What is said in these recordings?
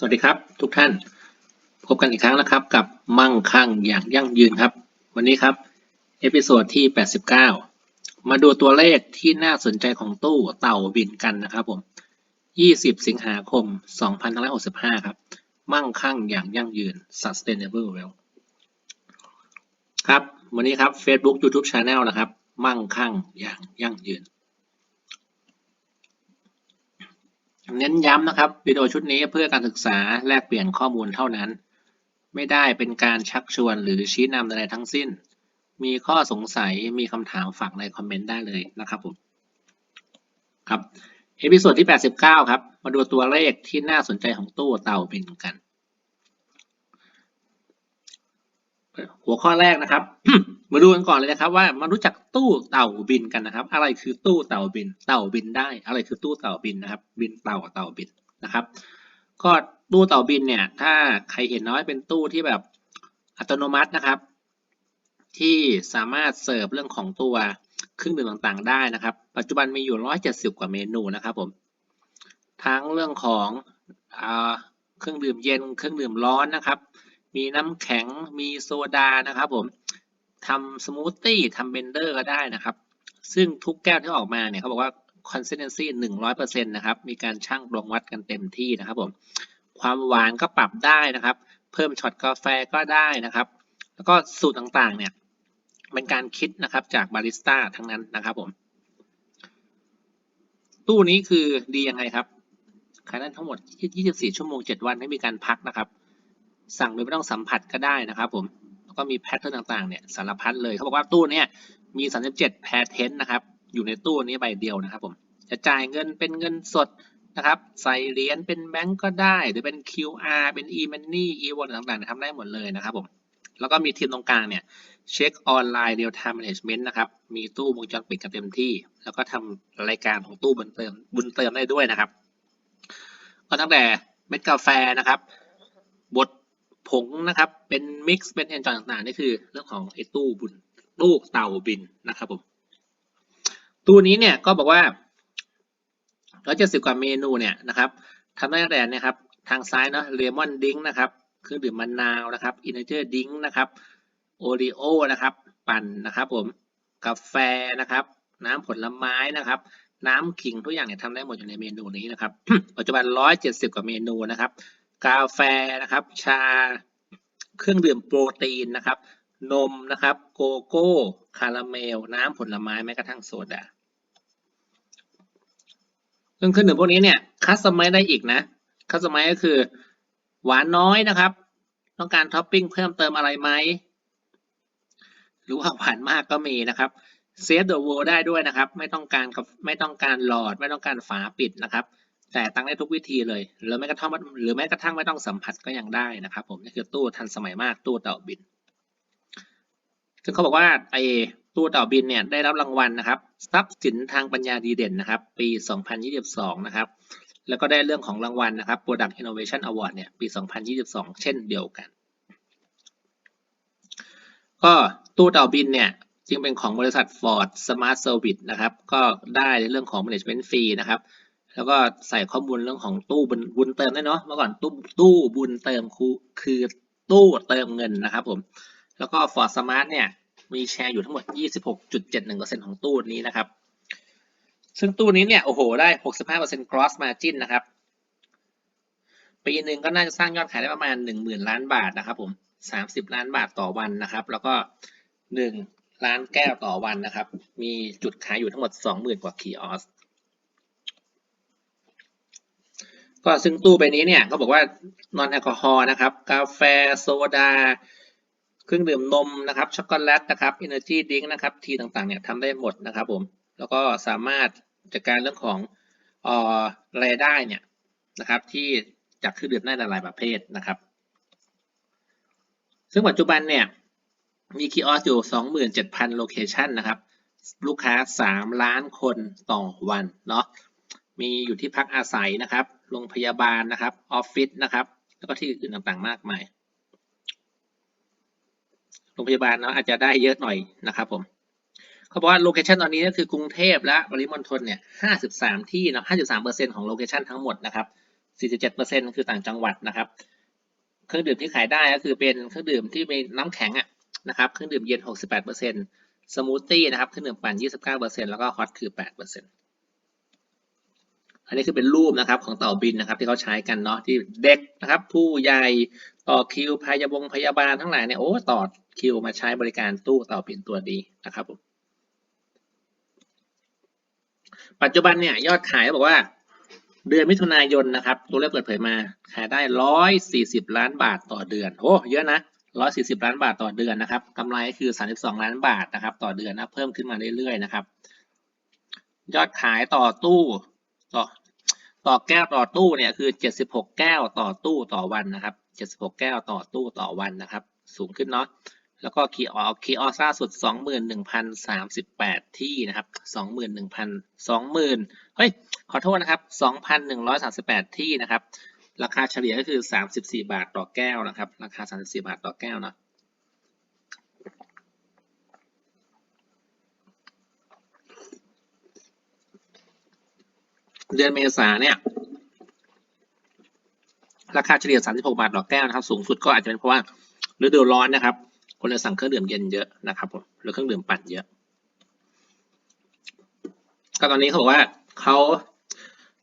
สวัสดีครับ ทุกท่านพบกันอีกครั้งนะครับ กับมั่งคั่งอย่างยั่งยืนครับ วันนี้ครับ เอพิโซดที่ 89 มาดูตัวเลขที่น่าสนใจของตู้เต่าบินกันนะครับผม 20 สิงหาคม 2565 ครับ มั่งคั่งอย่างยั่งยืน sustainable wealth ครับ วันนี้ครับ Facebook YouTube Channel นะครับ มั่งคั่งอย่างยั่งยืน เน้นย้ำนะครับวิดีโอชุดนี้เพื่อการศึกษาแลกเปลี่ยนข้อมูลเท่านั้น ไม่ได้เป็นการชักชวนหรือชี้นำใดๆทั้งสิ้น มีข้อสงสัยมีคำถามฝากในคอมเมนต์ได้เลยนะครับผมครับเอพิโซดที่ 89 ครับ มาดูตัวเลขที่น่าสนใจของตู้เต่าบินกัน หัวข้อแรกนะครับ มาดูกันก่อนเลยนะครับ ว่ามารู้จักตู้เต่าบินกันนะครับ อะไรคือตู้เต่าบิน เต่าบินได้ อะไรคือตู้เต่าบินนะครับ บินเต่าเต่าบินนะครับ ก็ตู้เต่าบินเนี่ย ถ้าใครเห็นน้อยเป็นตู้ที่แบบอัตโนมัตินะครับ ที่สามารถเสิร์ฟเรื่องของตัวเครื่องดื่มต่างๆได้นะครับ ปัจจุบันมีอยู่ 170 กว่าเมนูนะครับผม ทั้งเรื่องของอเครื่องดื่มเย็น เครื่องดื่มร้อนนะครับ มีน้ำแข็งมีโซดานะครับผมทำสมูทตี้ทำเบนเดอร์ก็ได้นะครับ ซึ่งทุกแก้วที่ออกมาเนี่ยเขาบอกว่า consistency 100%นะครับ มีการชั่งตวงวัดกันเต็มที่นะครับผม ความหวานก็ปรับได้นะครับ เพิ่มช็อตกาแฟก็ได้นะครับ แล้วก็สูตรต่างๆ เนี่ย เป็นการคิดนะครับจากบาริสต้าทั้งนั้นนะครับผม ตู้นี้คือดียังไงครับขายได้ทั้งหมด 24 ชั่วโมง 7 วันไม่มีการพักนะครับ สั่งโดยไม่ต้องสัมผัสก็ได้นะครับผมแล้วก็มีแพทเทิร์นต่างๆเนี่ยสารพัดเลยเขาบอกว่าตู้เนี้ยมี 37 แพทเทนนะครับอยู่ในตู้นี้ใบเดียวนะครับผมจะจ่ายเงินเป็นเงินสดนะครับใส่เหรียญเป็นแบงก์ก็ได้ หรือเป็น QR เป็น e-money e-wallet ต่างๆทำได้หมดเลยนะครับผมแล้วก็มีทีมตรงกลางเนี่ยเช็คออนไลน์เรียลไทม์แมネจเมนต์นะครับ มีตู้วงจรปิดกันเต็มที่ แล้วก็ทำรายการของตู้บุญเติมบุญเติมได้ด้วยนะครับ ก็ตั้งแต่เม็ดกาแฟนะครับบด ผงนะครับเป็นมิกซ์เป็นเอนจอยต่างๆนี่คือเรื่องของไอ้ตู้บุญตู้เต่าบินนะครับผมตู้นี้เนี่ยก็บอกว่าร้อยเจ็ดสิบกว่าเมนูเนี่ยนะครับทำได้แต่นะครับทางซ้ายเนาะเลมอนดิ้งนะครับเครื่องดื่มมะนาวนะครับอินเนอร์ดิ้งนะครับโอรีโอนะครับปั่นนะครับผมกาแฟนะครับ น้ำผลไม้นะครับ น้ำขิงทุกอย่างเนี่ยทำได้หมดอยู่ในเมนูนี้นะครับ ปัจจุบัน 170 กว่าเมนูนะครับ กาแฟนะครับ ชา เครื่องดื่มโปรตีนนะครับ นมนะครับ โกโก้ คาราเมล น้ำผลไม้แม้กระทั่งโซดาซึ่งเครื่องดื่มพวกนี้เนี่ยคัสตอมไมได้อีกนะคัสตอมไมก็คือ หวานน้อยนะครับ ต้องการท็อปปิ้งเพิ่มเติมอะไรไหมหรือว่าหวานมากก็มีนะครับเซฟเดอะ w o r l d ได้ด้วยนะครับ ไม่ต้องการไม่ต้องการหลอด ไม่ต้องการฝาปิดนะครับ แต่ตั้งได้ทุกวิธีเลย หรือแม้กระทั่งหรือแม้กระทั่งไม่ต้องสัมผัสก็ยังได้นะครับ ผมนี่คือตู้ทันสมัยมากตู้เต่าบินซึ่งเขาบอกว่าไอ้ตู้เต่าบินเนี่ยได้รับรางวัลนะครับ ทรัพย์สินทางปัญญาดีเด่นนะครับ ปี 2022 นะครับ แล้วก็ได้เรื่องของรางวัลนะครับ Product Innovation Award เนี่ยปี 2022 เช่นเดียวกัน ก็ตู้เต่าบินเนี่ยจึงเป็นของบริษัท Ford Smart Service นะครับ ก็ได้ในเรื่องของ management fee นะครับ แล้วก็ใส่ข้อมูลเรื่องของตู้บุญบุญเติมได้เนาะเมื่อก่อนตู้ตู้บุญเติมคือคือตู้เติมเงินนะครับผม แล้วก็ Ford Smart เนี่ยมีแชร์อยู่ทั้งหมด 26.71%ของตู้นี้นะครับ ซึ่งตู้นี้เนี่ยโอ้โหได้ 65% gross margin นะครับ ปีหนึ่งก็น่าจะสร้างยอดขายได้ประมาณ 10,000 ล้านบาทนะครับผม 30 ล้านบาทต่อวันนะครับ แล้วก็ 1 ล้านแก้วต่อวันนะครับ มีจุดขายอยู่ทั้งหมด 20,000 กว่าคีออส ก็ซึ่งตู้ใบนี้เนี่ยเขาบอกว่านอนแอลกอฮอล์นะครับ กาแฟโซดา เครื่องดื่มนมนะครับช็อกโกแลตนะครับเอเนอร์จีดิ้งนะครับทีต่างๆเนี่ยทำได้หมดนะครับผมแล้วก็สามารถจัดการเรื่องของออรายได้เนี่ยนะครับ ที่จากเครื่องดื่มได้หลายประเภทนะครับ ซึ่งปัจจุบันเนี่ยมีคีออสอยู่ 27,000 โลเคชันนะครับ ลูกค้า 3 ล้านคนต่อวันเนาะ มีอยู่ที่พักอาศัยนะครับ โรงพยาบาลนะครับ ออฟฟิศนะครับ แล้วก็ที่อื่นต่างๆ มากมาย โรงพยาบาลเนาะอาจจะได้เยอะหน่อยนะครับผม เขาบอกว่าโลเคชันตอนนี้ก็คือกรุงเทพและปริมณฑลเนี่ย 53 ที่เนะ53%ของโลเคชันทั้งหมดนะครับ 47%คือต่างจังหวัดนะครับ เครื่องดื่มที่ขายได้ก็คือเป็นเครื่องดื่มที่มีน้ำแข็งอะนะครับ เครื่องดื่มเย็น 68%สมูทตี้นะครับ เครื่องดื่มปั่น 29%แล้วก็ฮอตคือ 8% อันนี้คือเป็นรูปนะครับของเต่าบินนะครับ ที่เขาใช้กันเนาะที่เด็กนะครับ ผู้ใหญ่ต่อคิวพยาบงพยาบาลทั้งหลายเนี่ยโอ้ต่อคิวมาใช้บริการตู้เต่าบินตัวดีนะครับผมปัจจุบันเนี่ยยอดขายบอกว่าเดือนมิถุนายนนะครับตัวเลขเปิดเผยมาขายได้ร้อยสี่สิบล้านบาทต่อเดือนโอ้เยอะนะร้อยสี่สิบล้านบาทต่อเดือนนะครับกำไรคือสามสิบสองล้านบาทนะครับ ต่อเดือนนะเพิ่มขึ้นมาเรื่อยๆนะครับ ยอดขายต่อตู้ต่อ ต่อแก้วต่อตู้เนี่ยคือเจ็ดสิบหกแก้วต่อตู้ต่อวันนะครับเจ็ดสิบหกแก้วต่อตู้ต่อวันนะครับ สูงขึ้นเนาะแล้วก็คีออคีออล่าสุดสองหมื่นหนึ่งพันสามสิบแปดที่นะครับสองหมื่นหนึ่งพันสองหมื่นเฮ้ยขอโทษนะครับสองพันหนึ่งร้อยสามสิบแปดที่นะครับ ราคาเฉลี่ยก็คือสามสิบาทต่อแก้วนะครับ ราคาสามสิบสี่บาทต่อแก้วเนาะ เดือนเมษาเนี่ย ราคาเฉลี่ย 36 บาทต่อแก้วนะครับ สูงสุดก็อาจจะเป็นเพราะว่าฤดูร้อนนะครับ คนจะสั่งเครื่องดื่มเย็นเยอะนะครับผมหรือเครื่องดื่มปั่นเยอะ ก็ตอนนี้เขาบอกว่าเขา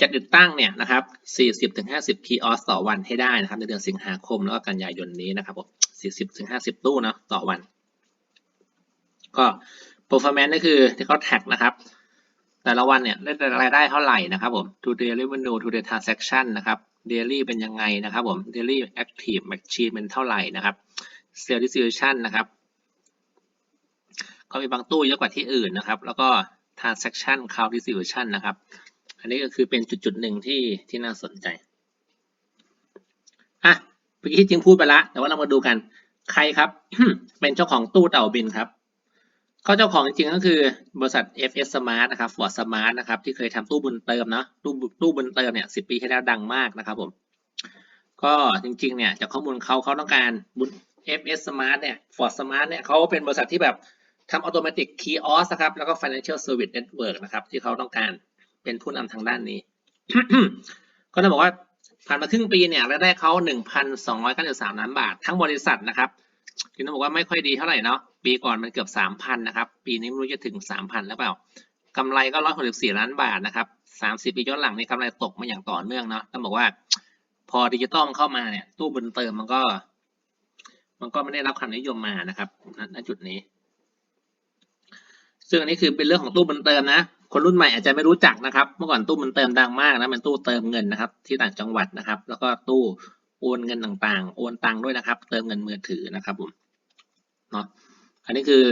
จะติดตั้งเนี่ยนะครับ 40-50 คีออสต่อวันให้ได้นะครับ ในเดือนสิงหาคมแล้วก็กันยายนนี้นะครับผม40-50 ตู้เนาะต่อวัน ก็ performance ก็คือที่เขาแท็กนะครับ แต่ละวันเนี่ยได้รายได้เท่าไหร่นะครับผม to day revenue to day transaction นะครับ daily เป็นยังไงนะครับผม daily active machine เป็นเท่าไหร่นะครับ sale distribution นะครับ ก็มีบางตู้เยอะกว่าที่อื่นนะครับ แล้วก็ transaction count distribution นะครับ อันนี้ก็คือเป็นจุดๆหนึ่งที่ที่น่าสนใจอะเมื่อกี้จริงพูดไปละแต่ว่าเรามาดูกันใครครับ เป็นเจ้าของตู้เต่าบินครับ ก็เจ้าของจริงๆก็คือบริษัท FS Smart นะครับ Ford Smart นะครับ ที่เคยทำตู้บุญเติมเนาะตู้ตู้บุญเติมเนี่ยสิปีที่แล้วดังมากนะครับผม ก็จริงๆเนี่ยจากข้อมูลเขาเขาต้องการบุญ FS Smart เนี่ย Ford Smart เนี่ยเขาเป็นบริษัทที่แบบทำ automatic kiosk นะครับ แล้วก็ financial service network นะครับ ที่เขาต้องการเป็นผู้นำทางด้านนี้ ก็ต้องบอกว่าผ่านมาครึ่งปีเนี่ยรายได้เขา1,293ล้านบาททั้งบริษัทนะครับ ที่ต้องบอกว่าไม่ค่อยดีเท่าไหร่เนาะปีก่อนมันเกือบ3,000นะครับ ปีนี้ไม่รู้จะถึง3,000แล้วเปล่ากำไรก็164ล้านบาทนะครับ30ปีย้อนหลังในกำไรตกมาอย่างต่อเนื่องเนาะต้องบอกว่า พอดิจิตอลเข้ามาเนี่ย ตู้บุญเติมมันก็ มันก็ไม่ได้รับความนิยมมานะครับณจุดนี้ ซึ่งอันนี้คือเป็นเรื่องของตู้บุญเติมนะคนรุ่นใหม่อาจจะไม่รู้จักนะครับ เมื่อก่อนตู้บุญเติมดังมากนะมันตู้เติมเงินนะครับ ที่ต่างจังหวัดนะครับ แล้วก็ตู้ โอนเงินต่างๆ โอนตังค์ด้วยนะครับ เติมเงินมือถือนะครับผมเนาะอันนี้คือ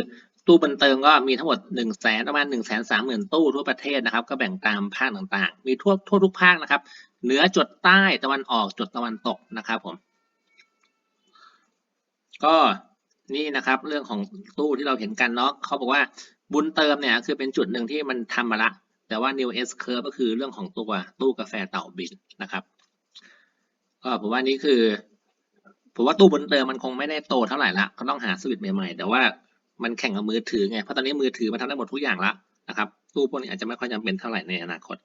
ตู้บุญเติมก็มีทั้งหมดหนึ่งแสนประมาณหนึ่งแสนสามหมื่นตู้ทั่วประเทศนะครับ ก็แบ่งตามภาคต่างๆ มีทั่วทั่วทุกภาคนะครับ เหนือจดใต้ตะวันออกจดตะวันตกนะครับผม ก็นี่นะครับเรื่องของตู้ที่เราเห็นกันเนาะเขาบอกว่าบุญเติมเนี่ยคือเป็นจุดหนึ่งที่มันทำมาละ แต่ว่า new S curve ก็คือเรื่องของตัวตู้กาแฟเต่าบินนะครับ ก็ผมว่านี่คือผมว่าตู้บุญเติมมันคงไม่ได้โตเท่าไหร่ละก็ต้องหาสวิตช์ใหม่ๆ แต่ว่ามันแข่งกับมือถือไงเพราะตอนนี้มือถือมันทำได้หมดทุกอย่างละนะครับตู้พวกนี้อาจจะไม่ค่อยจำเป็นเท่าไหร่ในอนาคต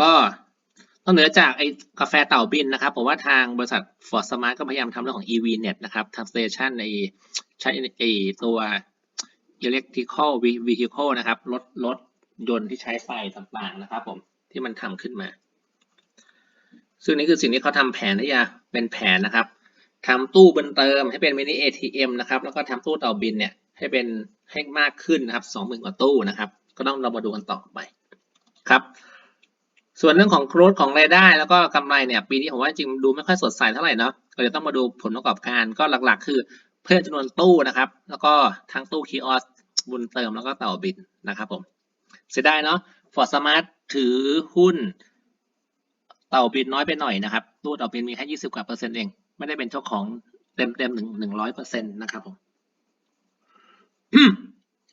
ก็นอกเหนือจากไอ้กาแฟเต่าบินนะครับผมว่าทางบริษัท Ford Smart ก็พยายามทำเรื่องของ EV Net นะครับทำสเตชันในใช้ไอ้ตัว electrical vehicle นะครับรถรถยนต์ที่ใช้ไฟต่างๆนะครับผมที่มันทำขึ้นมา ซึ่งนี่คือสิ่งที่เขาทำแผนที่จะเป็นแผนนะครับทำตู้บนเติมให้เป็นมินิ ATM นะครับ แล้วก็ทำตู้เต่าบินเนี่ยให้เป็นให้มากขึ้นนะครับสองหมื่นกว่าตู้นะครับ ก็ต้องเรามาดูกันต่อไปครับ ส่วนเรื่องของโกรธของรายได้ แล้วก็กำไรเนี่ยปีนี้ผมว่าจริงดูไม่ค่อยสดใสเท่าไหร่เนาะก็จะต้องมาดูผลประกอบการก็หลักๆ คือเพิ่มจำนวนตู้นะครับ แล้วก็ทั้งตู้คีออสบุญเติมแล้วก็เต่าบินนะครับผมเสียดายเนาะฟอร์สมาร์ทถือหุ้น เต่าบินน้อยไปหน่อยนะครับตู้เต่าบินมีแค่ยี่สิบกว่าเปอร์เซ็นต์เอง ไม่ได้เป็นเจ้าของเต็มเต็มหนึ่งหนึ่งร้อยเปอร์เซ็นต์นะครับผม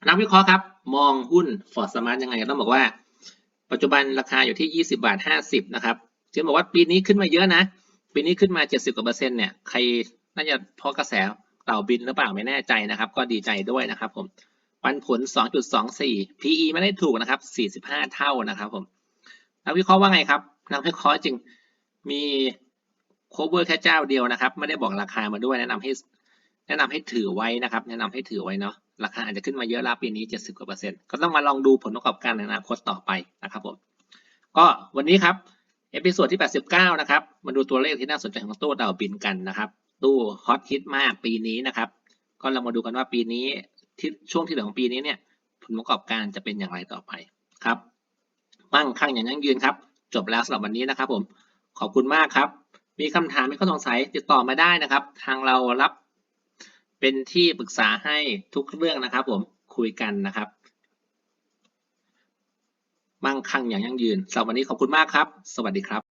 นักวิเคราะห์ครับ มองหุ้นฟอร์ดสมาร์ทยังไงต้องบอกว่า ปัจจุบันราคาอยู่ที่ยี่สิบาทห้าสิบนะครับที่บอกว่าปีนี้ขึ้นมาเยอะนะ ปีนี้ขึ้นมาเจ็ดสิบกว่าเปอร์เซ็นต์เนี่ยใครน่าจะเพราะกระแสเต่าบินหรือเปล่าไม่แน่ใจนะครับ ก็ดีใจด้วยนะครับผมปันผล 2.24 PE ไม่ได้ถูกนะครับ 45 เท่านะครับผมนักวิเคราะห์ว่าไงครับ นำให้คอร์สจริงมี cover แค่เจ้าเดียวนะครับ ไม่ได้บอกราคามาด้วยแนะนำให้แนะนำให้ถือไว้นะครับ แนะนำให้ถือไว้เนาะราคาอาจจะขึ้นมาเยอะล้วปีนี้ 70กว่าเปอร์เซ็นต์ก็ต้องมาลองดูผลประกอบการในอนาคตต่อไปนะครับผมก็วันนี้ครับเอพิโซดที่ 89 นะครับ มาดูตัวเลขที่น่าสนใจของตู้ดาวบินกันนะครับ ตู้ฮอตฮิตมากปีนี้นะครับ ก็เรามาดูกันว่าปีนี้ที่ช่วงที่เหลือของปีนี้เนี่ย ผลประกอบการจะเป็นอย่างไรต่อไปครับมั่งคั่งอย่างยั่งยืนครับ จบแล้วสำหรับวันนี้นะครับผมขอบคุณมากครับ มีคำถามมีข้อสงสัยติดต่อมาได้นะครับ ทางเรารับเป็นที่ปรึกษาให้ทุกเรื่องนะครับ ผมคุยกันนะครับมั่งคั่งอย่างยั่งยืนสำหรับวันนี้ขอบคุณมากครับ สวัสดีครับ